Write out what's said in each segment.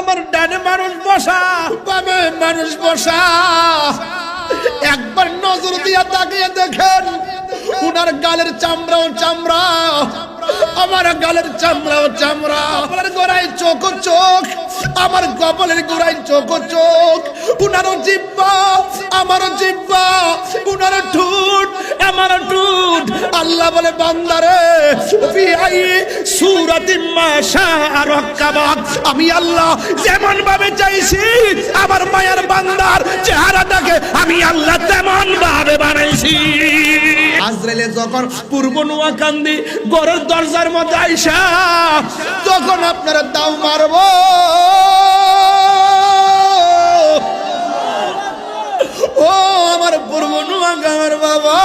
আমার ডানে মানুষ বসা। বামে মানুষ বসা। একবার নজর দিয়া তাকিয়ে দেখেন উনার গালের চামড়াও চামড়া আমার গালের চামড়াও চামড়া। আমার গোড়ায় চোখ চোখ। আমার কপালের গোড়ায় চোখ চোখ। উনারও জিব্বা আমারও জিব্বা উনারও ঠুট আমারও ঠুট। আল্লাহ বলে, বান্দারে ফি আই সুরাতি মাশা রাক্কাবাক আমি আল্লাহ যেমন ভাবে চাইছি, আমার মায়ের বান্দার চেহারাটাকে আমি আল্লাহ তেমন ভাবে বানাইছি। আজরাইলে যখন পূর্ব নোয়াকান্দি গড়ের দরজার মধ্যে আইসা তখন আপনারা দাও মারবো। ও আমার পূর্ব নোয়াকামার বাবা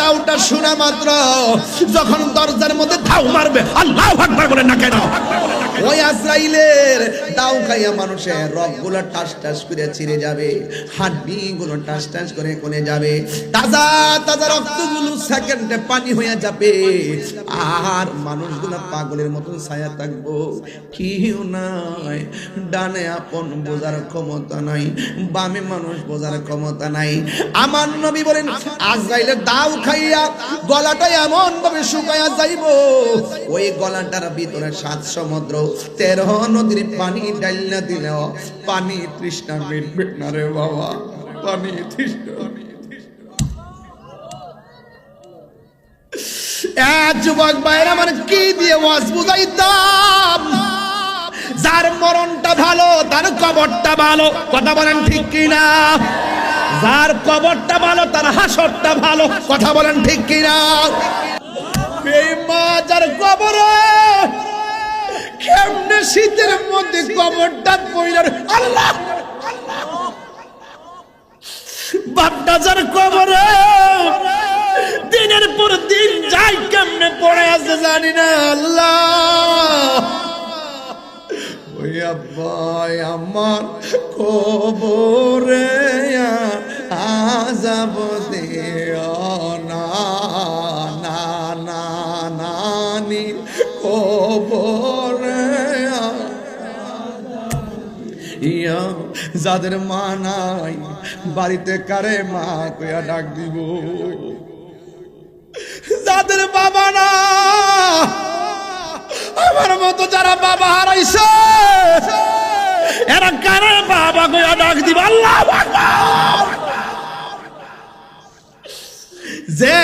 দাউটা শোনা মাত্র। যখন দরজার মধ্যে ধাও মারবে, আল্লাহ আকবার বলে না কেন? গুলো পাগলের মতন ছায়া থাকব। নাই, ডানে আপন বোঝার ক্ষমতা নাই, বামে মানুষ বোঝার ক্ষমতা নাই। আমার নবী বলেন, আজরাইলের দাও খাইয়া গলাটা এমন ভাবে শুকাইয়া যাইব। ওই গলাটার ভিতরে সাত সমুদ্র তেরো নদীর পানি ডাইলা পানি তৃষ্ণা মিটবে না রে বাবা। পানি তৃষ্ণা যার মরণটা ভালো, তার কবরটা ভালো, কথা বলেন ঠিক কিনা? যার কবরটা ভালো, তার হাসরটা ভালো, কথা বলেন ঠিক কিনা? যার কবরে কেমনে শীতের মধ্যে কবরটা পইলার আল্লাহ! যার কবরে। দিনের পর দিন যাই কেমনে পড়ে আছে জানি না, আল্লাহ। ওই আব্বাই আমার কবরে আজাব দিও না না না নানি কবরে। যাদের মা নাই, বাড়িতে কারে মা কইয়া ডাক দিব? যাদের বাবা না, আমার মতো যারা বাবা হারাইছে, এরা কারে বাবা কইয়া ডাক দিব? আল্লাহ যে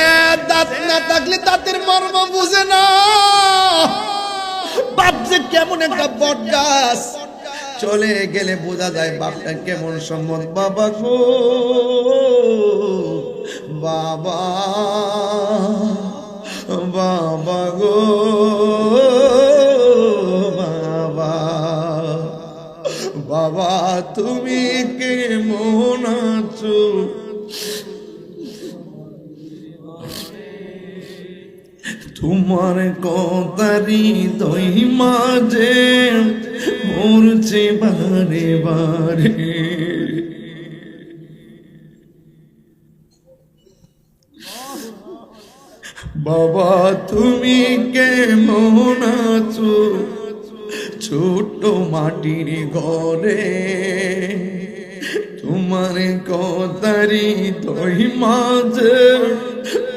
দাঁত না থাকলে দাঁতের মর্ম বুঝে না। বাপ যে কেমন একটা বট গাছ চলে গেলে বোঝা যায় বাপটা কেমন সম্মত। বাবা গো, বাবা বাবা গো, বাবা বাবা, তুমি কেমন আছো? তোমার কথারি দই মাঝে মরছে বারে বারে। বাবা, তুমি কেমন আছো ছোট মাটির ঘরে? তোমার কথারি দই মাঝে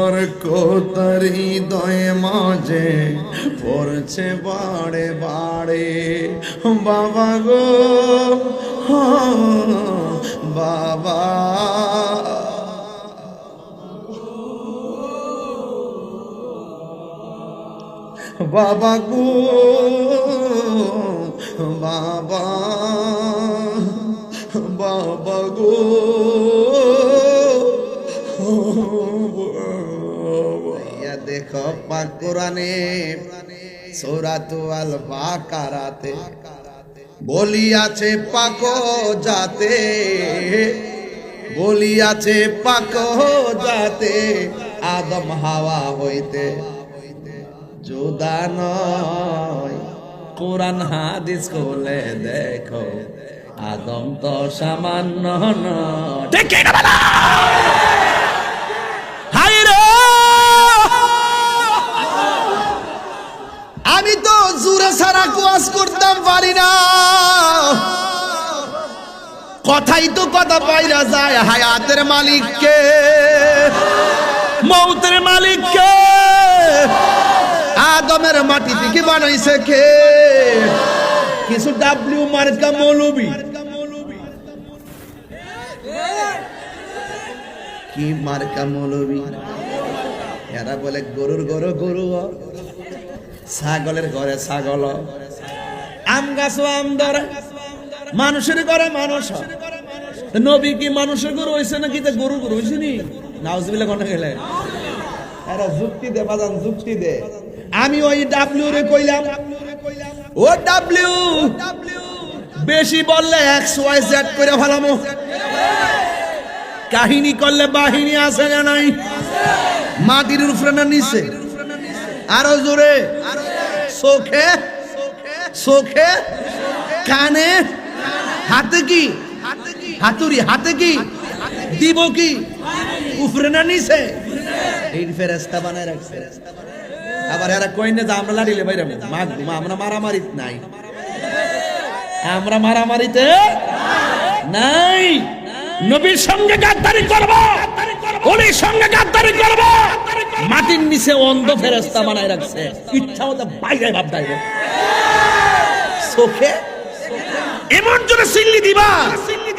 তোমার কোতার হৃদয় মাঝে পড়ছে বাড়ে বাড়ে। বাবা গো, বাবা। বাবা গো, বাবা বাবা গো। দেখো পাক কোরআনে আল বাকারাতে বলিয়াছে পাক যাতে বলিয়াছে পাক যাতে আদম হাওয়া হইতে। জুদা নয়, কোরআন হাদিস খুলে দেখো, আদম তো সামান্য নয় ঠিক না বলা হাই রে আমি তো জুরে সারা কুয়াস করতাম পারি না। কথাই তো কথা পাইরা যায় হায়াতের মালিককে। মৌতের মালিককে। আদমের মাটি থেকে বানাইছে কে? কিছু ডাব্লিউ মার্কা মৌলবি। কি মার্কা মৌলবি? এরা বলে গরুর গরু গরু ছাগলের ঘরে ছাগল। আম গাছ আম ধরে। মানুষের ঘরে মানুষ। নবী কি মানুষের গরু হয়েছে নাকি গরু গরু হয়েছে গেলে। যুক্তি দে বাদান যুক্তি দে। আমি ওই ডাব্লিউ রে কইলাম। ও ডাব্লিউ বেশি বললে এক্স ওয়াই জেড করে ফেলামো। কাহিনী করলে বাহিনী আছে না নাই? মাটির উপরে না নিচে? আরও জোরে। চোখে চোখে, কানে, হাতে কি? হাতুড়ি, হাতে কি? দিব কি? উপরে না নিচে? এই ফেরেস্তা বানায় রাখছে। আবার এরা কই না যে, আমরা লাড়িলে বাইরে মাগবো আমরা মারামারিত নাই। আমরা মারামারিতে নাই। নবীর সঙ্গে গাদ্দারি করব। ওলির সঙ্গে গাদ্দারি করব। মাটির নিচে অন্ধ ফেরেস্তা বানায় রাখছে। ইচ্ছা মতো বাইরে ভাব দাইব চোখে? এমন জোরে সিল্লি দিবা।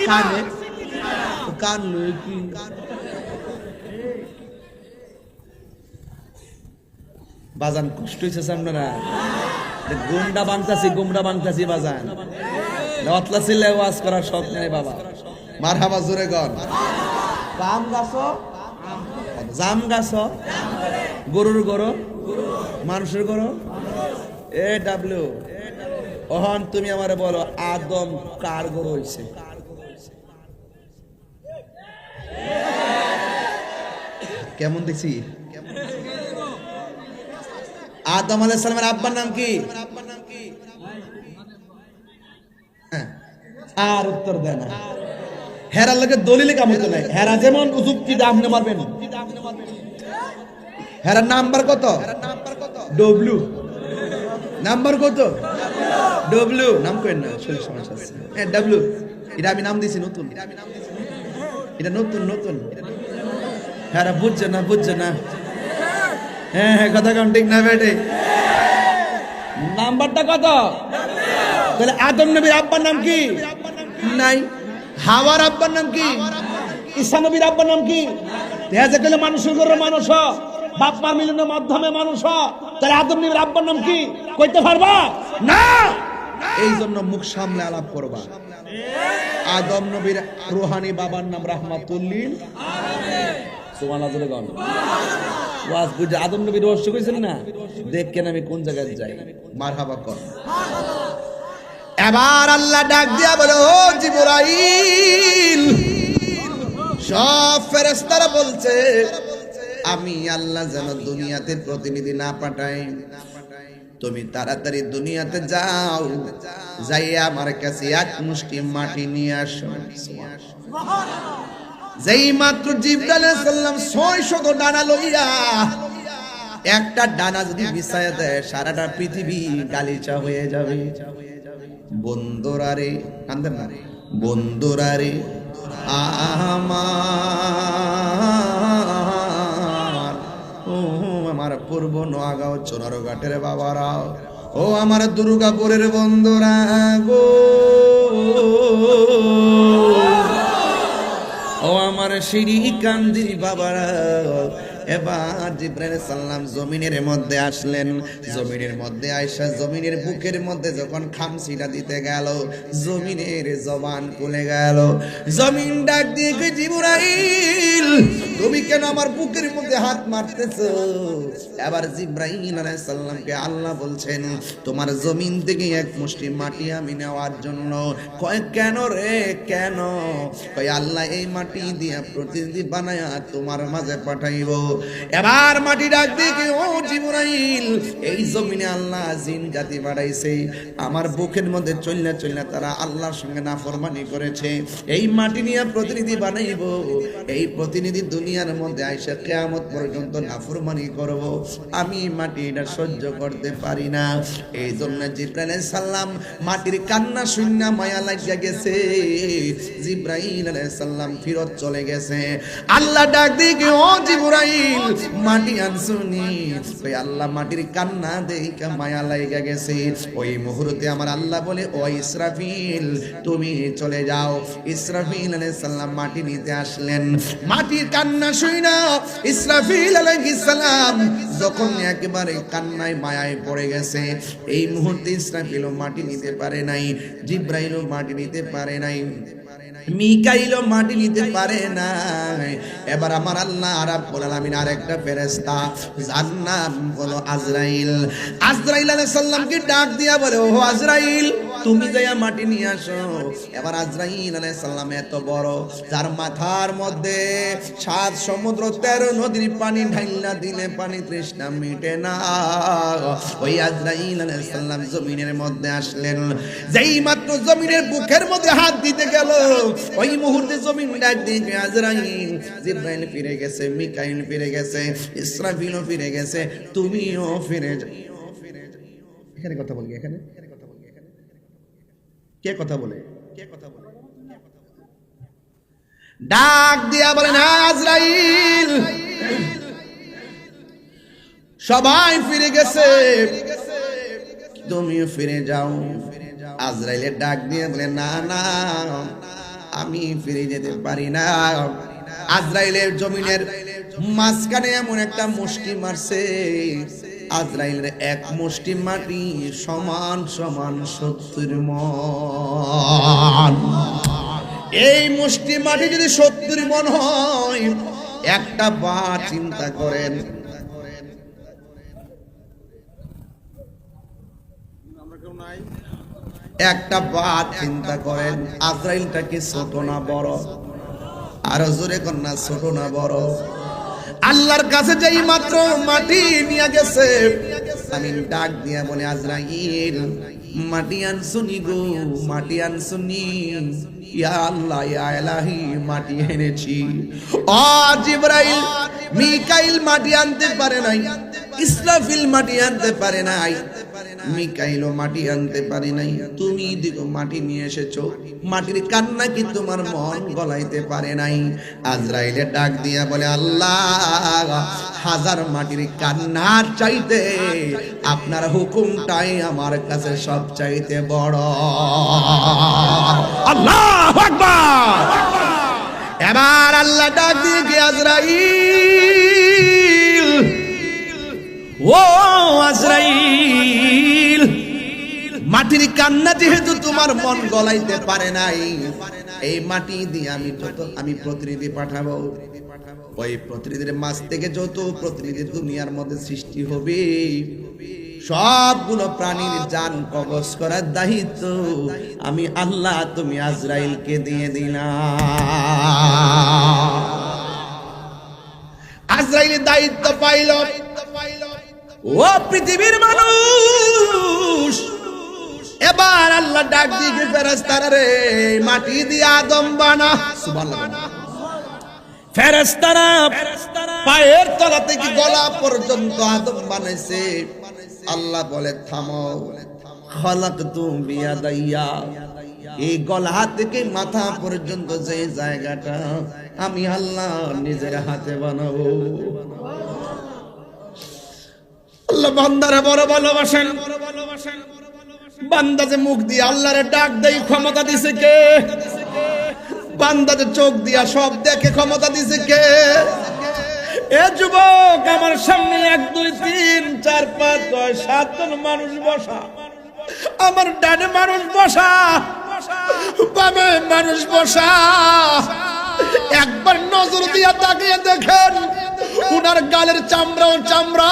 কানে? কান লই কি? বাজান কষ্ট হয়েছে আপনারা। গুমডা বাংতাছি গুমডা বাংতাছি বাজান। লতলা ছিলে ওয়াজ করার শখ নেই বাবা। মার হাবা জোরে গন। কাম গাছ? জাম গাছ গরুর গরু। মানুষের গরু। A W. ওহন তুমি আমারে বলো আদম কার গরু হইছে? কেমন দেখছি? আদম আলাইহিস সালামের আব্বার নাম কি? হ্যাঁ, আর উত্তর দেয় না। হেরার লোকে দলিলে কাম হইতো নাই হেরা যেমন যুক্তি দিয়ে আপনি মারবেন? হেরার নাম্বার কত? ডব্লিউ নাম্বার কত? ডব্লিউ নাম করেন না শরীর সমস্যা আছে। হ্যাঁ ডব্লিউ এটা আমি নাম দিছি নতুন। এটা নতুন নতুন। হ্যাঁ বুঝছে না বুঝছে না। হ্যাঁ হ্যাঁ কথা কম ঠিক না বেটে। নাম্বারটা কত? তাহলে আদম নবীর আব্বার নাম কি? নাই। হাওয়ার আব্বার নাম কি? ঈসা নবীর আব্বার নাম কি? মানুষের ঘরে মানুষ হ, বাপ মার মিলনের মাধ্যমে মানুষ। তাহলে আদম নবীর আব্বার নাম কি? কইতে পারবা? না! এই জন্য মুখ সামলে আলাপ করবা। আদম নবীর রুহানি বাবার নাম রাহমাতুল্লিল। আদম নবীর রহস্য কইছেন না? দেখেন আমি কোন জায়গায় যাই। মারহাবা কর। এবার আল্লাহ ডাক দিয়া বলে, ও জিবরাইল, সব ফেরেশতারা বলছে, আমি আল্লাহ যেন দুনিয়াতে প্রতিনিধি না পাঠাই। তুমি তাড়াতাড়ি দুনিয়াতে যাও, যাইয়া আমার কাছে এক মুষ্টি মাটি নিয়ে আসো। যেই মাত্র জিব্রাইল আলাইহিস সালাম ছয় শত ডানা লইয়া, একটা ডানা যদি বিছায়া দেয়, সারাটা পৃথিবী গালিচা হয়ে যাবে। বন্ধুরারে কান্দেন না। বন্ধুরারে আমার, ও আমার পূর্ব নোয়াগাঁও চোনারঘাটের বাবারা, ও আমার দুর্গাপুরের বন্ধুরা গো। ও আমার সিঁড়ি কান্দির বাবারা এবার জিব্রাইল সাল্লাম জমিনের মধ্যে আসলেন। জমিনের মধ্যে আয়সা জমিনের বুকের মধ্যে যখন খামসিটা দিতে গেল, জমিনের জবান খুলে গেল। জমিন ডাক দিয়ে জিবরাইল, তুমি কেন আমার বুকের মধ্যে হাত মারতেছো? এবার জিব্রাইল আলাইহিস সালামকে আল্লাহ বলছেন, তোমার জমিন থেকে এক মুষ্টি মাটি আমি নেওয়ার জন্য। কয়, কেন রে, কেন? কয়, আল্লাহ এই মাটি দিয়ে প্রতিনিধি বানায়া তোমার মাঝে পাঠাইব। এবার মাটি ডাক দেখে ও জিবরাইল, এই জমিনে আল্লাহ জিন জাতি বাড়াইছে। আমার বুকের মধ্যে চলনা চলনা তারা আল্লাহর সঙ্গে নাফরমানি করেছে। এই মাটি নিয়ে প্রতিনিধি বানাইব, এই প্রতিনিধি দুনিয়ার মধ্যে আইসা কেয়ামত পর্যন্ত নাফরমানি করব। আমি মাটি এটা সহ্য করতে পারি না। এই জন্য জিব্রাইল সালাম মাটির কান্না শূন্য মায়া লাগিয়া গেছে। জিব্রাইল আলাইহিস সালাম ফিরত চলে গেছে। আল্লাহ ডাক দিকে ও জিব্রাইল মাটি আনসুনি ওই আল্লাহ মাটির কান্না দেখে মায়া লাগিয়া গেছে। ওই মুহূর্তে আমার আল্লাহ বলে, ও ইসরাফিল, তুমি চলে যাও। ইসরাফিল সালাম মাটি নিতে আসলেন। মাটির কান্না শুই না। ইসরাফিল সালাম যখন একেবারে কান্নায় মায়ায় পড়ে গেছে, এই মুহূর্তে ইসরাফিলও মাটি নিতে পারে নাই, জিব্রাইলও মাটি নিতে পারে নাই। মিকাইলও মাটি নিতে পারে না এবার আমার আল্লাহ রাব্বুল আলামিন আরেকটা ফেরেশতা যার নাম হলো আজরাইল। আজরাইল আলাইহিস সালামকে ডাক দিয়া বলে ও আজরাইল, তুমি যাইয়া মাটি নিয়ে আসো। এবার আজরাইল সালাম এত বড়, যার মাথার মধ্যে সাত সমুদ্র, তেরো নদীর পানি ঢাইলা দিলে পানি তৃষ্ণা মিটে না। ওই আজরাইল আলাইহিস সালাম জমিনের মধ্যে আসলেন। যেই মাত্র জমিনের বুকের মধ্যে হাত দিতে গেল। ওই মুহূর্তে জমিন ডাক দিয়ে আজরাইল, জিব্রাইল ফিরে গেছে, মিকাইল ফিরে গেছে, ইসরাফিলও ফিরে গেছে, তুমিও ফিরে যাও এখানে কথা এখানে কে কথা বলে কে কথা বলে? ডাক দিয়া বলেন আজরাইল। সবাই ফিরে গেছে। তুমিও ফিরে যাও। আজরাইলের ডাক দিয়ে বলে, না না, আমি ফিরে যেতে পারি না। আজরাইলের জমিনের মাঝখানে এমন একটা মুষ্টি মারছে। আজরাইলের এক মুষ্টি মাটি সমান সমান সত্তর মন। এই মুষ্টি মাটি যদি সত্তর মন হয়, একটা বা চিন্তা করেন। একটা বাদ চিন্তা করেন আজরাইলটা কি ছোট না বড়, আরও জোরে কন্যা ছোট না বড়। আল্লাহর কাছে যেই মাত্র মাটি নিয়ে গেছে, আমি ডাক দিয়া বলে, আজরাইল, মাটি আনসুনি গো, মাটি আনসুনি ইয়া আল্লাহ, ইয়া ইলাহি, মাটি এনেছি। ও জিবরাইল, মিকাইল মাটি আনতে পারে নাই, ইসরাফিল মাটি আনতে পারে নাই। মিকাইলও মাটি আনতে পারে নাই। তুমি দিগো মাটি নিয়ে এসেছ। মাটির কান্না কি তোমার মন গলাইতে পারে নাই? আজরাইলে ডাক দিয়া বলে আল্লাহ হাজার মাটির কান্নার চাইতে আপনার হুকুমটাই আমার কাছে সব চাইতে বড়। আল্লাহ এবার আল্লাহ ডাক দিয়ে কি আজরাইল? ও আজরাইল! মাটির কান্না যেহেতু তোমার মন গলাইতে পারে নাই, এই মাটি দিয়ে আমি আমি প্রতিনিধি পাঠাবো। ওই প্রতিনিধির মাছ থেকে যত প্রতিনিধি দুনিয়ার মধ্যে সৃষ্টি হবে, সবগুলো প্রাণীর জান কবজ করার দায়িত্ব আমি আল্লাহ তুমি আজরাইলকে দিয়ে দিলাম। আজরাইলের দায়িত্ব পাইল। ও পৃথিবীর মানুষ এবার আল্লাহ ডাক দিয়ে ফেরেস্তারা রে, মাটি দিয়ে আদম বানা। সুবহানাল্লাহ। ফেরেস্তারা পায়ের তলা থেকে গলা পর্যন্ত আদম বানাইছে। আল্লাহ বলে, থামো। খলক তুম বিয়াদাইয়া। এই গলা থেকে মাথা পর্যন্ত যে জায়গাটা আমি আল্লাহ নিজের হাতে বানাবো। আল্লাহ বান্দারে বড় ভালোবাসেন। বান্দা যে মুখ দিয়ে আল্লাহরে ডাক দেই ক্ষমতা দিছে কে? বান্দা যে চোখ দিয়া সব দেখে ক্ষমতা দিছে কে? এ যুবক, আমার সামনে এক, দুই, তিন, চার, পাঁচ, ছয়, সাত জন মানুষ বসা। আমার ডানে মানুষ বসা, বামে মানুষ বসা। একবার নজর দিয়া তাকিয়ে দেখেন, উনার গালের চামড়াও চামড়া।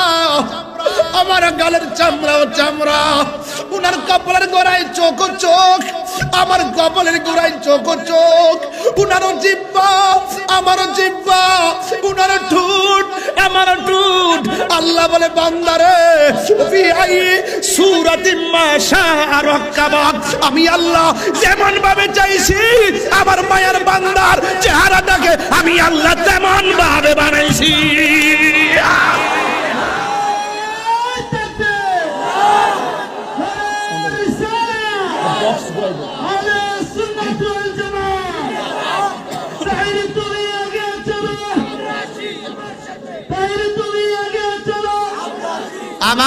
আমার গালের চামড়াও চামড়া। উনার কপালের গোড়ায় চোখ চোখ। আমার কপালের গোড়ায় চোখ চোখ। উনারও জিব্বা, আমারও জিব্বা। উনার ঠুট আমার ঠুট। আল্লাহ বলে বান্দারে ফি আই সূরাতি মা শাআ রাক্কাবাক আমি আল্লাহ যেমন ভাবে চাইছি, আমার মায়ের বান্দার চেহারাটাকে আমি আল্লাহ তেমন ভাবে বানাইছি।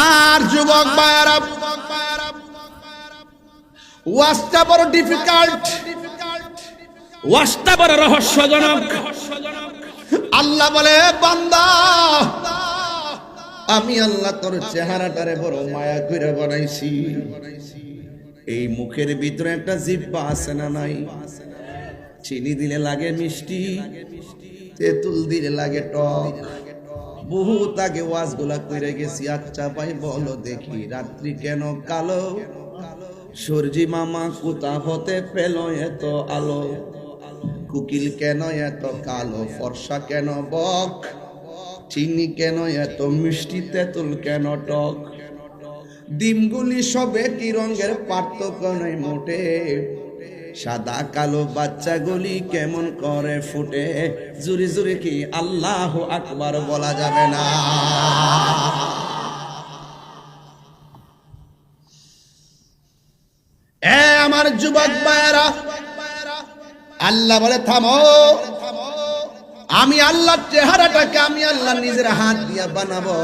আমার যুবক ভাইয়ারা ওয়াজটা বড় ডিফিকাল্ট ওয়াজটা বড় রহস্যজনক। আল্লাহ বলে বান্দা আমি আল্লাহ তোর চেহারাটারে বড় মায়া করে বানাইছি। এই মুখের ভিতরে একটা জিব্বা আছে না নাই? চিনি দিলে লাগে মিষ্টি তেঁতুল দিলে লাগে টক। বহুত আগে ওয়াজগুলা করে গেছি আচ্ছা ভাই বলো দেখি, রাত্রি কেন কালো? সূর্যি মামা কোথা হতে পেল এত আলো? কুকিল কেন এত কালো? ফর্সা কেন বক? চিনি কেন এত মিষ্টি? তেঁতুল কেন টক? ডিমগুলি সবে কি রঙের পার্থক্য নয় মোটে? সাদা কালো বাচ্চাগুলি কেমন করে ফুটে? জুরি জুরি কি আল্লাহ আকবার বলা যাবে না? আমার যুবক ভাইয়েরা, আল্লাহ বলে, থামো। আমি আল্লাহর চেহারাটাকে আমি আল্লাহ নিজের হাত দিয়া বানাবো।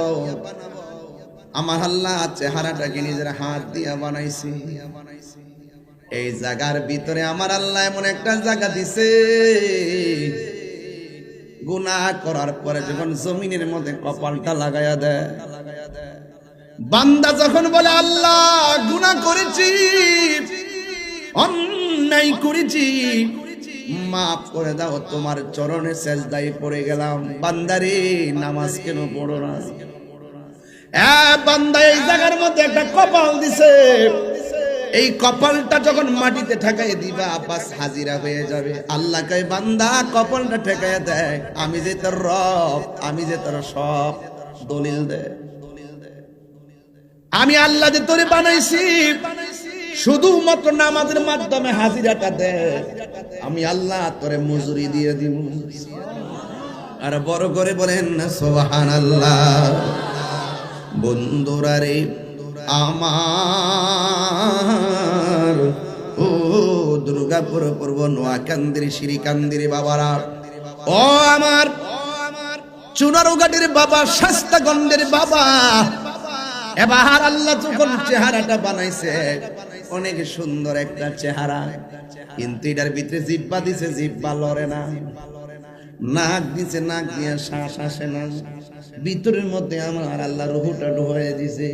আমার আল্লাহ চেহারাটাকে নিজের হাত দিয়া বানাইছি বানাইছি। এই জায়গার ভিতরে আমার আল্লাহ এমন একটা জায়গা দিছে। গুনাহ করার পরে যখন জমিনের মধ্যে কপালটা লাগায়া দেয়, বান্দা যখন বলে, আল্লাহ, গুনাহ করেছি, অন্যায় করেছি, মাফ করে দাও, তোমার চরণে সেজদাই পড়ে গেলাম। বান্দারে, নামাজ কেন পড়ো না? বান্দা এই জায়গার মধ্যে একটা কপাল দিছে। এই কপালটা যখন মাটিতে ঠেকাই দিবা, আব্বাস হাজিরা হয়ে যাবে। আল্লাহ কয়, বান্দা, কপালটা ঠেকাই দেয়। আমি যে তোর রব, আমি যে তোর সব দলিল দে। আমি আল্লাহ যে তোরে বানাইছি, শুধুমাত্র নামাজের মাধ্যমে হাজিরাটা দে। আমি আল্লাহ তোরে মজুরি দিয়ে দিব। আর বড় করে বলেন না সোহান আল্লাহ বন্ধুরা রে আমার, ও দুর্গাপুর পূর্ব নোয়াকান্দির শ্রীকান্দির বাবারা, ও আমার চুনারুঘাটের বাবা শাস্তাগন্ডের বাবা। এবার আল্লাহ যখন চেহারাটা বানাইছে, অনেক সুন্দর একটা চেহারা। কিন্তু এটার ভিতরে জিব্বা দিছে জিব্বা লড়ে না। নাক দিছে, নাক দিয়ে শ্বাস আসে না। ভিতরের মধ্যে আমার আল্লাহ রুহুটা ঢুয়ে দিছে।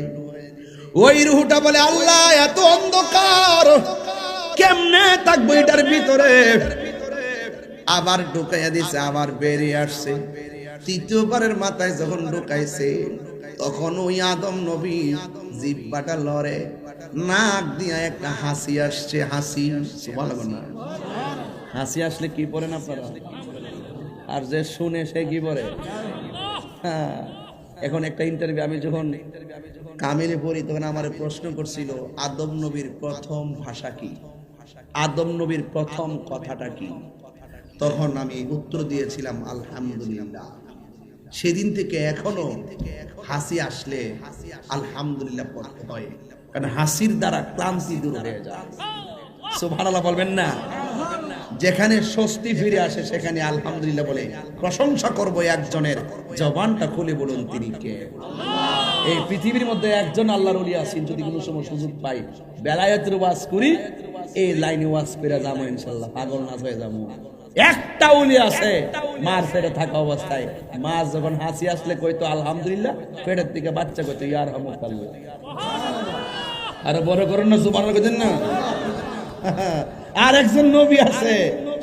ওই রুহুটা বলে, আল্লাহ, এত অন্ধকার। কেমনে থাকব এটার ভিতরে? আবার ঢুকাইয়া দিছে, আবার বেরিয়ে আসছে। তৃতীয়বারের মাথায় যখন ঢুকাইছে, তখন ওই আদম নবী জিব্বাটা লড়ে, নাক দিয়া একটা হাসি আসছে, হাসি ভালো না। হাসি আসলে কি পড়েন আপনারা? আর যে শুনে সে কি পড়ে হ্যাঁ। এখন একটা ইন্টারভিউ আমি যখন কামিলে পড়ি, তখন আমার প্রশ্ন করছিল, আদম নবীর প্রথম ভাষা কি? আদম নবীর প্রথম কথাটা কি? তখন আমি উত্তর দিয়েছিলাম, আলহামদুলিল্লাহ। সেদিন থেকে এখনও হাসি আসলে আলহামদুলিল্লাহ পড়তে হয়। কারণ হাসির দ্বারা ক্লান্তি দূর হয়ে যায়। সুবহানাল্লাহ বলবেন না? যেখানে স্বস্তি ফিরে আসে, সেখানে আলহামদুলিল্লাহ বলে প্রশংসা করব একজনের। জবানটা খুলে বলুন তিনি কে? এই পৃথিবীর মধ্যে একজন আল্লাহর ওলি আছেন, যদি কোনো সময় সুযোগ পাই, বেলায়েতের ওয়াজ করি, এই লাইনে ওয়াজ করে যাব ইনশাল্লাহ, পাগল না হয়ে যাব। একটা উলি আছে, মার ফেরে থাকা অবস্থায়। মা যখন হাসি আসলে কইতো, আলহামদুলিল্লাহ পেটের থেকে বাচ্চা কইতো ইয়ার হামুকাল্লাহ আরে বড় করুন না জুবান কইতেন না। আর একজন নবী আছে,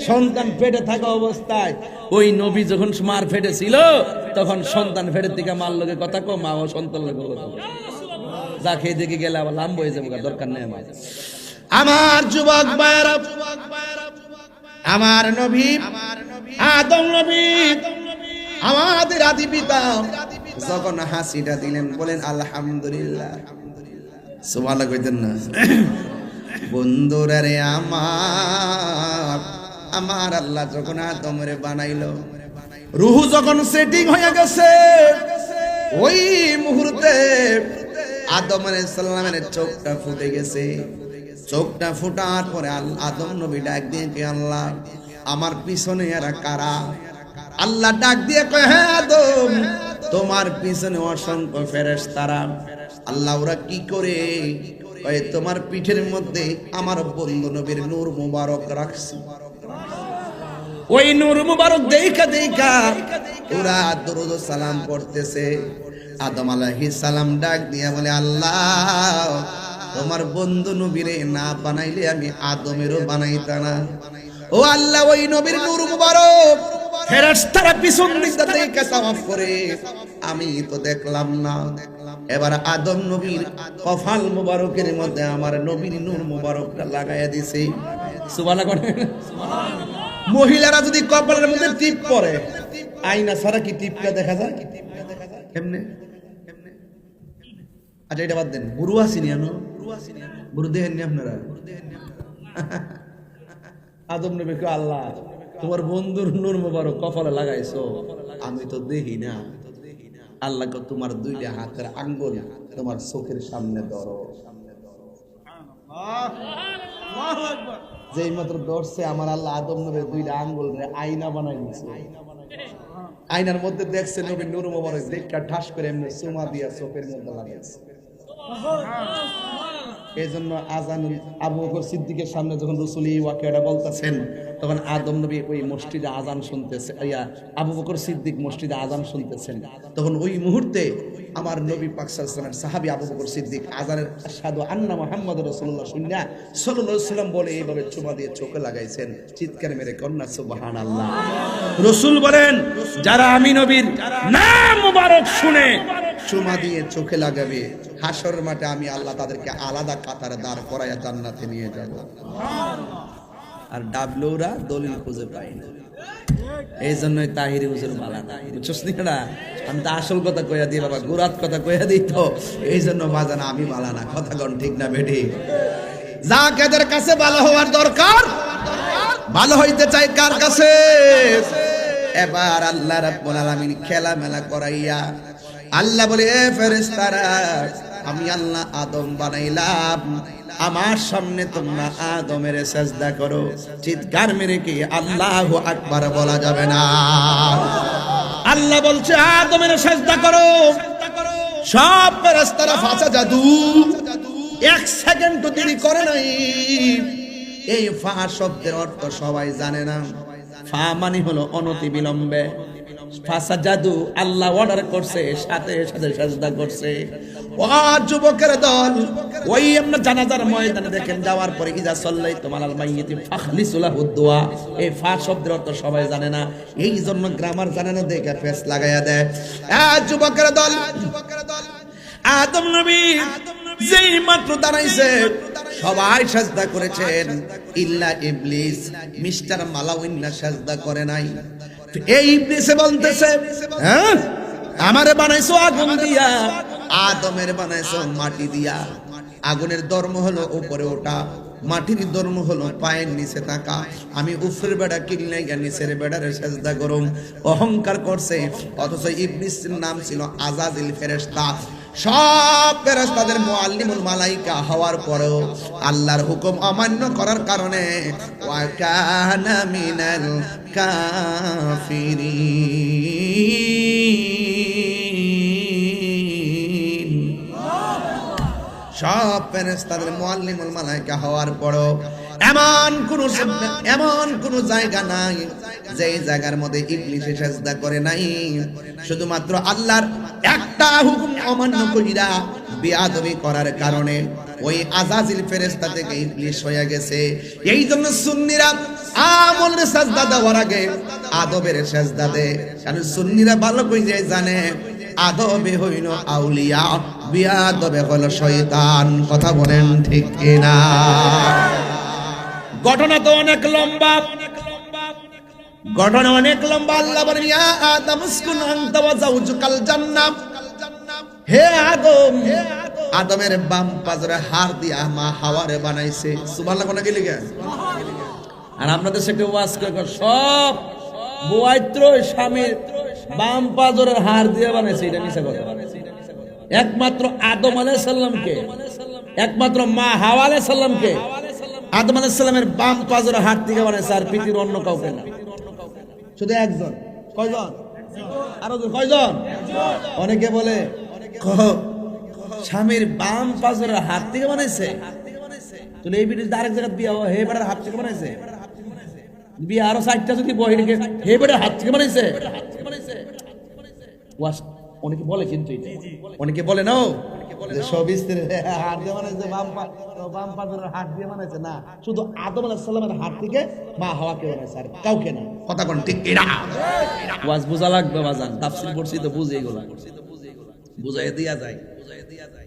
সন্তান পেটে থাকা অবস্থায়। ওই নবী যখন মার ফেটে ছিল, তখন সন্তান ফেটের দিকে মার লোকে কথা কো মা ও সন্তান লোকে যা খেয়ে দেখে গেলে আবার লাম্ব হয়ে যাব দরকার নেই আমার। আমার যুবক আমার নবী, আদম নবী, আমাদের আদি পিতা, যখন হাসিটা দিলেন, বলেন, আলহামদুলিল্লাহ। সুবহানাল্লাহ কইতেন না। বন্ধুরা আমার আমার আল্লাহ যখন আদমরে বানাইলো, রুহু যখন সেটিং হয়ে গেছে, ওই মুহূর্তে আদম সালামের চোখটা ফুটে গেছে। চোখটা ফুটার পরে আদম নবী ডাক দিয়ে কে আল্লাহ, আমার পিছনে এরা কারা? আল্লাহ ডাক দিয়ে কয় হ্যাঁ আদম, তোমার পিছনে অসংখ্য ফেরেশ তারা আল্লাহ ওরা কি করে? তোমার পিঠের মধ্যে আমার বন্ধু নবীর নূর মুবারক রাখছি। ওই নূর মুবারক দেখা দেখা ওরা দরুদ সালাম পড়তেছে। আদম আলাইহিস সালাম ডাক দিয়া বলে, আল্লাহ, তোমার বন্ধু নবীরে না বানাইলে আমি আদমেরও বানাইতা না। ও আল্লাহ, ওই নবীর নূর মুবারক, ফেরেশতারা পিছন দেখে তাওয়াফ করে। আমি তো দেখলাম না। এবার আদম নবীর কফাল মুবারকের মধ্যে আমার নবীর নূর মুবারকটা লাগাইয়া দিছে। মহিলারা যদি কপালের মধ্যে টিপ পরে, আয়না ছাড়া কি টিপটা দেখা যায়? কেমনে? আচ্ছা এটা বাদ দেন। বুড়ু আসিনি আনো বুড়ু দেখেননি আপনারা? আদম নবী আল্লাহ, তোমার বন্ধুর নূর মোবারক কপালে লাগাইছো। আমি তো দেখি না। আল্লাহ কয়, তোমার দুইটা হাতের আঙ্গুল তোমার চোখের সামনে ধরো। যেই মাত্র ধরছে আমার আল্লাহ আদম নবীর দুইটা আঙ্গুল আয়না বানাই দিছে আয়নার মধ্যে দেখছে নবী নূর মোবারক দেখা ঠাস করে এমনি সুমা দিয়া চোখের মধ্যে লাগাইছে এই জন্য আজানুল আবু বকর সিদ্দিকের সামনে যখন রসুল ওয়াকিয়াটা বলতেছেন তখন আদম নবী ওই মসজিদে আজান শুনতেছে, ইয়া আবু বকর সিদ্দিক মসজিদে আজান শুনতেছেন। তখন ওই মুহূর্তে আমার নবী পাক সাল্লাল্লাহু সাহাবী আবু বকর সিদ্দিক আজানের আশহাদু আন্না মুহাম্মদ সাল্লাল্লাহু আলাইহি সাল্লাম বলে, এইভাবে চুমা দিয়ে চোখে লাগাইছেন, চিৎকার মেরে কন্যা সুবাহান আল্লাহ রসুল বলেন, যারা আমি নবীর নাম মুবারক শুনে চুমা দিয়ে চোখে লাগাবে হাসর মাঠে আমি আল্লাহ তাদেরকে আলাদা কাতারে দাঁড় করাইয়া জান্নাতে নিয়ে যাব। আর ডাবলুরা দলিল খুঁজে পাই না। এই জন্যই তাহিরি হুজুর মালা না বুঝছস না আমি তো আসল কথা কইয়া দিই, বাবা, গুরাত কথা কইয়া দিই তো। এই জন্য বাজানা আমি মালা না। কথা কন, ঠিক না বেটি? যা কেদের কাছে ভালো হওয়ার দরকার, ভালো হইতে চাই কার কাছে? এবার আল্লাহ রাব্বুল আলামিন খেলা মেলা করাইয়া, আল্লাহ বলে, এ ফেরেশতারা আমি আল্লাহ আদম বানাইলাম। আমার সামনে তোমরা আদমের সেজদা করো। চিৎকার মেরে কি আল্লাহু আকবার বলা যাবে না। আল্লাহ বলছে, আদমের সেজদা করো। সব ফেরেশতারা ফাঁসা জাদু। এক সেকেন্ড দেরি করে নাই। এই ফা শব্দের অর্থ সবাই জানে না। ফা মানে হলো অনতি বিলম্বে। ফাসা জাদু আল্লাহ অর্ডার করছে, সাথে সাথে সাজদা করছে। যুবকের দল। ওই আমরা জানাজার ময়দানে দেখেন, যাওয়ার পরে ইজা তোমার আল এই ফা শব্দের অর্থ সবাই জানে না। এই জন্য গ্রামার জানে না, দেখে ফেস লাগাইয়া দেয়। আ যুবকের দল, আদম নবী যেই মাত্র দাঁড়াইছে, সবাই সাজদা করেছেন। ইল্লা ইবলিস, মিস্টার মালাউইন্না সাজদা করে নাই। এই ইবলিসে বলতেছে হ্যাঁ? আমারে বানাইছো আগুন দিয়া। আদমের বানাইছো মাটি দিয়া। আগুনের ধর্ম হলো উপরে ওঠা, মাটির ধর্ম হলো পায়ের নিচে থাকা। আমি উফরের বেড়া কিনলে গিয়া নিচের বেড়ারে সেজদা করুম। অহংকার করছে, অথচ ইবলিসের নাম ছিল আজাদিল ফেরেশতা। সব ফেরেশতাদের মুআল্লিমুল মালাইকা হওয়ার পরেও আল্লাহর হুকুম অমান্য করার কারণে ওয়া কানা মিনাল কাফিরিন। সব ফেরেশতাদের মুআল্লিমুল মালায়েকা হওয়ার পরও এমন কোন এমন কোন জায়গা নাই যে জায়গার মধ্যে ইবলিসে সেজদা করে নাই। শুধুমাত্র আল্লাহর একটা হুকুম অমান্য কইরা বেয়াদবি করার কারণে ওই আজাজিল ফেরেশতা থেকে ইবলিস হয়ে গেছে। এই জন্য সুন্নিরা আমলের সাজদা দেওয়ার আগে আদবের সাজদা দে কারণ সুন্নিরা ভালো কইরে জানে, আদবে হইল আউলিয়া। বিয়াদবে হলো শয়তান, কথা বলেন ঠিক কিনা? ঘটনা তো অনেক লম্বা। ঘটনা অনেক লম্বা, আল্লাহ আদম হে আদম, আদমের বাম পাজরে হার দিয়া মা হাওয়ারে বানাইছে। আর আপনাদের সেটা ওয়াজ করে সব বুয়াইত্র স্বামীর বাম পাজরের হার দিয়ে বানাইছে, এটা মিশা কথা। একমাত্র আদম আলাইহিস সালামকে, একমাত্র মা হাওয়া আলাইহিস সালামকে, আদম আলাইহিস সালামের বাম পাজরের হাত থেকে বানাইছে আর পৃথিবীর অন্য কাউকে না। শুধু একজন। কয়জন? আরও কয়জন? অনেকে বলে স্বামীর বাম পাজরের হাত থেকে বানাইছে তাহলে এই ভিডিও আরেক জায়গায় বিয়া হে বেটার হাত থেকে বানাইছে বিয়ে আরও চারটা যদি বহিরকে হে বেটার হাত থেকে বানাইছে ওয়াস- অনেকে বলে কিন্তু এটা। অনেকে বলে না যে সব স্ত্রী হাত দিয়ে বানাইছে বাম বাম পাজরের হাত দিয়ে বানাইছে না। শুধু আদম আলাইহিস হাত থেকে মা হাওয়াকে বানাইছে আর কাউকে না। কথা কোন ঠিক কিনা? ওয়াজ বোঝা লাগবে বাজান। তাফসীর পড়ছি তো বুঝে এগুলা বুঝাই দিয়া যায়।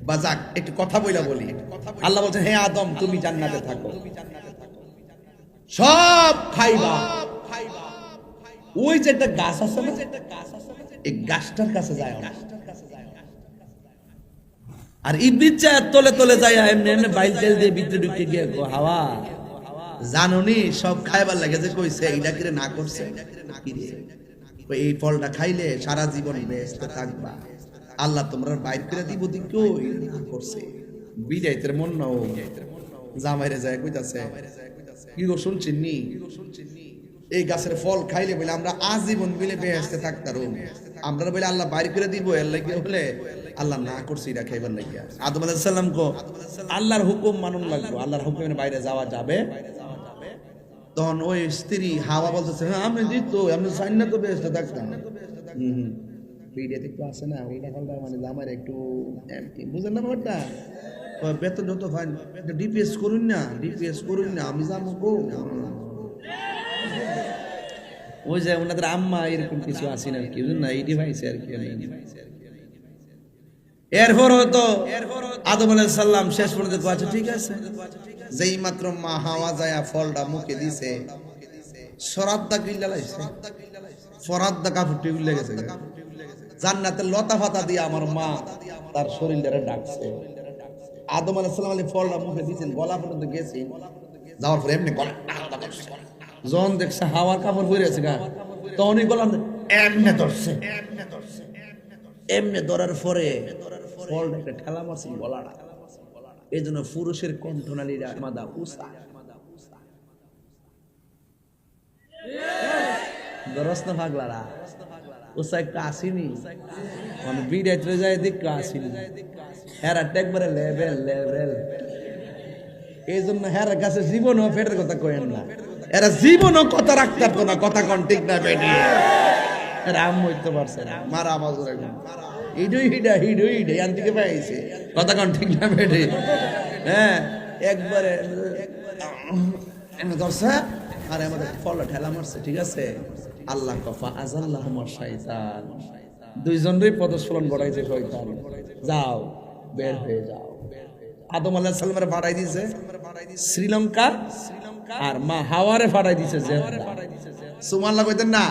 বা একটু কথা বইলা বলি। আল্লাহ বলছেন হে আদম তুমি জান্নাতে থাকো। সব খাইবা। ওই যে একটা গাছ আছে না এই গাছটার কাছে যায় আর তলে তলে যায় এমনি এমনি বাইল তেল দিয়ে ঢুকে গিয়ে হাওয়া। জানুনি, সব খাইবার লাগে যে কইছে এইটা কিরে না করছে? এই ফলটা খাইলে সারা জীবন ব্যস্ত থাকবা। আল্লাহ তোমরা বাইর করে দিব করছে। বিদাইতের মন নাও। জামাইরে যায় কইতাছে, কি গো শুনছেন নি? এই গাছের ফল খাইলে বলে আমরা আজীবন মিলে বেহেস্তে থাকতাম আমরা বলে আল্লাহ বাইর করে দিব, এর লাগিয়ে বলে আল্লাহ না করছে এটা খাইবার লাগিয়া। আদম আলাইহিস সালাম কো, আল্লাহর হুকুম মানুন লাগবে, আল্লাহর হুকুমের বাইরে যাওয়া যাবে? তখন ওই স্ত্রী হাওয়া বলতেছে হ্যাঁ আমি দিত আমি সাইন না তো বেহেস্তে থাকতাম একটু আছে না, ওইটা ফলটা মানে জামাইরে একটু বুঝেন না ব্যাপারটা? বেতন যত ফাইন ডিপিএস করুন না ডিপিএস করুন না, আমি যাব গো ওই যে ওনাদের আম্মা এরকম কিছু আছে না কি। না এই আর কি এরপর হয়তো আদম শেষ পর্যন্ত ঠিক আছে? যেই মাত্র মা হাওয়া যায় ফলটা মুখে দিছে, সরাদ্দা কিল্লা লাইছে, ফরাদ্দা কাপড় টেবিল লেগেছে জান্নাতের লতা ফাতা দিয়ে আমার মা তার শরীরে ডাকছে। আদম ফলটা মুখে দিয়েছেন গলা পর্যন্ত গেছে। যাওয়ার পরে এমনি গলা যখন দেখছে হাওয়ার কাপড় পরে আছে গা, তখনই গলাম এমনি ধরছে। এমনি ধরার পরে ঠেলা এই জন্য পুরুষের কণ্ঠনালী মাদা উষা যায় লেভেল লেভেল এই জন্য জীবনও ফেটের কথা কয়েন না। এরা জীবনও কথা রাখতে পারতো না, কথা কন ঠিক না, বেটি। হইতে পারছে না। মারা হিডুই হিডা, হিডুই থেকে পাইছে। কথা কন ঠিক না, বেটি। হ্যাঁ একবারে ধরছে, আর আমাদের ফলটা ঠেলা মারছে, ঠিক আছে? আল্লাহ কফা আজাল্লাহ শয়তান। দুইজনেরই পদস্খলন ঘটাইছে শয়তান। যাও, বের হয়ে যাও। আদম আল্লাহ সালামের ফাটাই দিছে। শ্রীলঙ্কা আর মা হাওয়ারে ফাটাই দিছে যে। সুমান লাগাইতেন না?